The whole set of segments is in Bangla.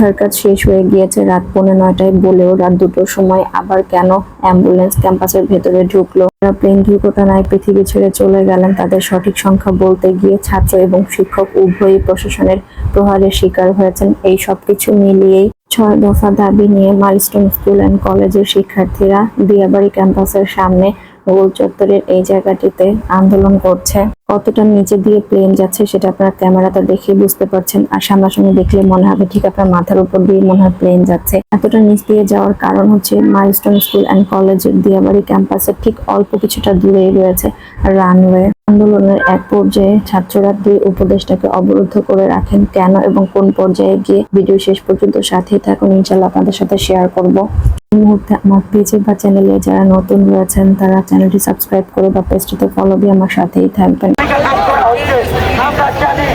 উদ্ধার কাজ শেষ হয়ে গিয়েছে রাত পৌনে নয়টায় বলেও রাত দুটোর সময় আবার কেন অ্যাম্বুলেন্স ক্যাম্পাসের ভেতরে ঢুকলো? প্লেন দুর্ঘটনায় পৃথিবী ছেড়ে চলে গেলেন, তাদের সঠিক সংখ্যা বলতে গিয়ে ছাত্র এবং শিক্ষক উভয়ই প্রশাসনের প্রহারের শিকার হয়েছেন। এই সবকিছু মিলিয়েই ছয় দফা দাবি নিয়ে মাইলস্টোন স্কুল অ্যান্ড কলেজের শিক্ষার্থীরা দিয়াবাড়ি ক্যাম্পাসের সামনে গোল চত্বরের এই জায়গাটিতে আন্দোলন করছে। কতটা নিচে দিয়ে প্লেন যাচ্ছে সেটা আপনারা ক্যামেরাতে দেখে বুঝতে পারছেন আর সামনাসামনি দেখলে মনে হবে ঠিক আপনার মাথার উপর দিয়ে মনে হয় প্লেন যাচ্ছে। এতটা নিচ দিয়ে যাওয়ার কারণ হচ্ছে মাইলস্টোন স্কুল অ্যান্ড কলেজের দিয়াবাড়ি ক্যাম্পাসের ঠিক অল্প কিছুটা দূরেই রয়েছে রানওয়ে আন্দোলনের এক পর্যায়ে ছাত্ররা দুই উপদেশটাকে অবরুদ্ধ করে রাখেন কেন এবং কোন পর্যায়ে গিয়ে? ভিডিও শেষ পর্যন্ত সাথে থাকুন। ইনশাল্লাহ আপনাদের সাথে শেয়ার করব। এই মুহূর্তে আমার পেজে বা চ্যানেলে যারা নতুন রয়েছেন, তারা চ্যানেলটি সাবস্ক্রাইব করে বা পেজটিতে ফলো দিয়ে আমার সাথেই থাকবেন। আমরা যাতে-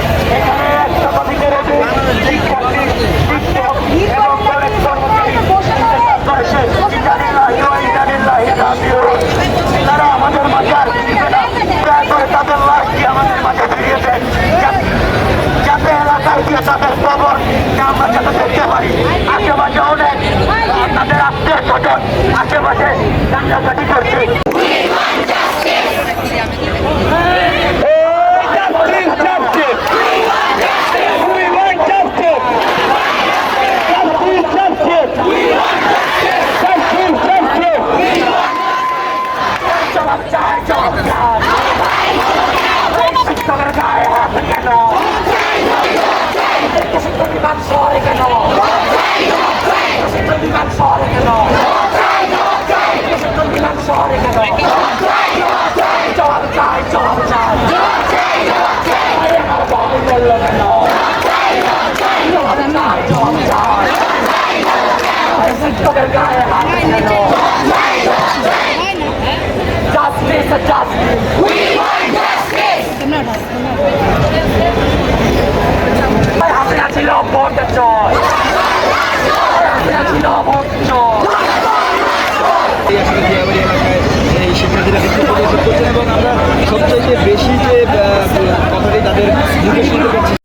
দেখতে পারি। আশেপাশে অনেক স্বজন আশেপাশে কান্নাকাটি করছে। Justice,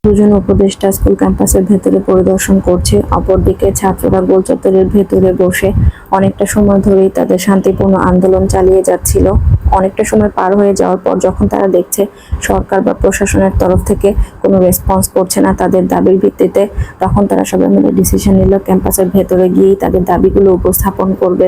দুজন উপদেষ্টা স্কুল ক্যাম্পাসের ভেতরে পরিদর্শন করছে। অপরদিকে ছাত্ররা গোল চত্বরের ভেতরে বসে অনেকটা সময় ধরেই তাদের শান্তিপূর্ণ আন্দোলন চালিয়ে যাচ্ছিল। অনেকটা সময় পার হয়ে যাওয়ার পর যখন তারা দেখছে সরকার বা প্রশাসনের তরফ থেকে কোনো রেসপন্স করছে না তাদের দাবির ভিত্তিতে, তখন তারা সবাই মিলে ডিসিশন নিল, ক্যাম্পাসের ভেতরে গিয়েই তাদের দাবিগুলো উপস্থাপন করবে।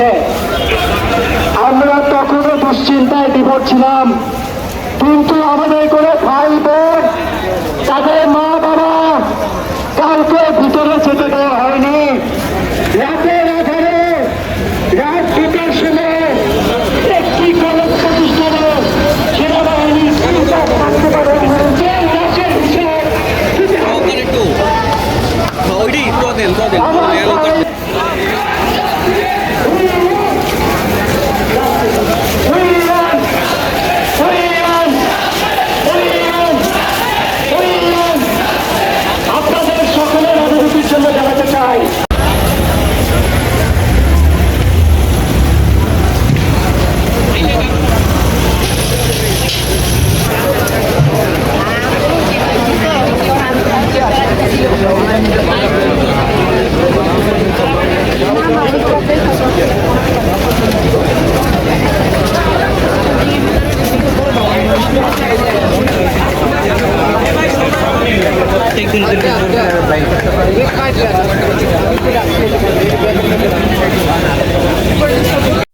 হয়ে গিয়েছে আমরা তখনও দুশ্চিন্তায় বিপদ ছিলাম। কিন্তু আমাদের করে ভাই বোন তাদের মা বাবা কাউকে ভিতরে যেতে দেওয়া হয়নি। রাতের আধারে রাত দুটার সময় একটি কলেজ প্রতিষ্ঠানে সেনাবাহিনী ক্ষমতা থাকতে পারে যে রাশের হিসাব যদি একটু ওইটাই একটু দেন তো দেন আমার ভাই উইয়ান উইয়ান উইয়ান উইয়ান আপনাদের সকলের অনুভূতির জন্য জানাতে চাই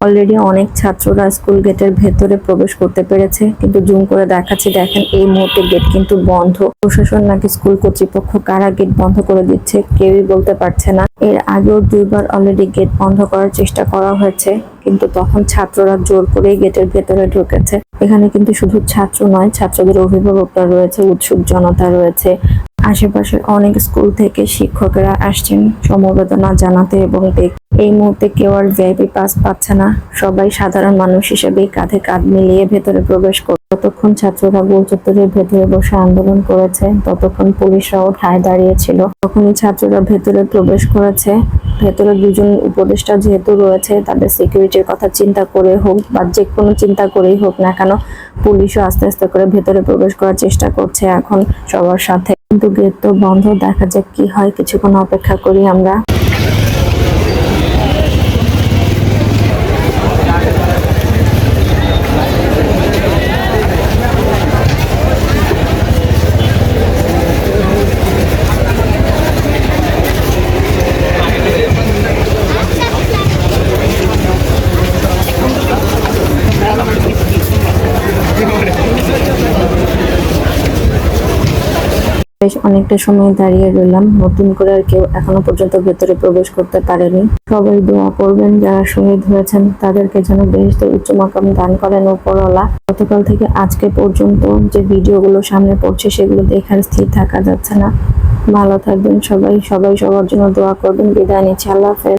অলরেডি অনেক ছাত্ররা স্কুল গেটের ভেতরে প্রবেশ করতে পেরেছে। কিন্তু জুম করে দেখাচ্ছি, দেখেন এই মুহূর্তে গেট কিন্তু বন্ধ। প্রশাসন নাকি স্কুল কর্তৃপক্ষ কারা গেট বন্ধ করে দিচ্ছে কেউই বলতে পারছে না। এর আগেও দুইবার অলরেডি গেট বন্ধ করার চেষ্টা করা হয়েছে, কিন্তু তখন ছাত্ররা জোর করে গেটের ভেতরে ঢুকেছে। এখানে কিন্তু শুধু ছাত্র নয়, ছাত্রদের অভিভাবকরা রয়েছে, উৎসুক জনতা রয়েছে। আশেপাশের অনেক স্কুল থেকে শিক্ষকেরা আসছেন। সমবেদনা জানাতে এবং দেখ- এই মুহূর্তে কেউ আর ভিআইপি পাস পাচ্ছে না। সবাই সাধারণ মানুষ হিসেবেই কাঁধে কাঁধ মিলিয়ে ভেতরে প্রবেশ করছে যতক্ষণ ছাত্ররা গোল চত্বরের ভেতরে বসে আন্দোলন করেছে, ততক্ষণ পুলিশরাও ঠায় দাঁড়িয়েছিল। তখনই ছাত্ররা ভেতরে প্রবেশ করেছে। ভেতরে দুজন উপদেষ্টা যেহেতু রয়েছে, তাদের সিকিউরিটির কথা চিন্তা করে হোক বা যে কোনো চিন্তা করেই হোক না কেন, পুলিশও আস্তে আস্তে করে ভেতরে প্রবেশ করার চেষ্টা করছে এখন সবার সাথে। কিন্তু গেট তো বন্ধ, দেখা যাক কি হয়। কিছুক্ষণ অপেক্ষা করি আমরা। বেশ অনেকটা সময় দাঁড়িয়ে রইলাম। নতুন করে আর কেউ এখনও পর্যন্ত ভেতরে প্রবেশ করতে পারেনি। সবাই দোয়া করবেন, যারা শহীদ হয়েছেন, তাদেরকে যেন বেশ উচ্চ মাকাম দান করেন উপরওয়ালা। গতকাল থেকে আজকে পর্যন্ত যে ভিডিওগুলো সামনে পড়ছে, সেগুলো দেখার স্থির থাকা যাচ্ছে না। ভালো থাকবেন সবাই। সবাই সবার জন্য দোয়া করবেন। বিদায় নিচ্ছি। আল্লাহ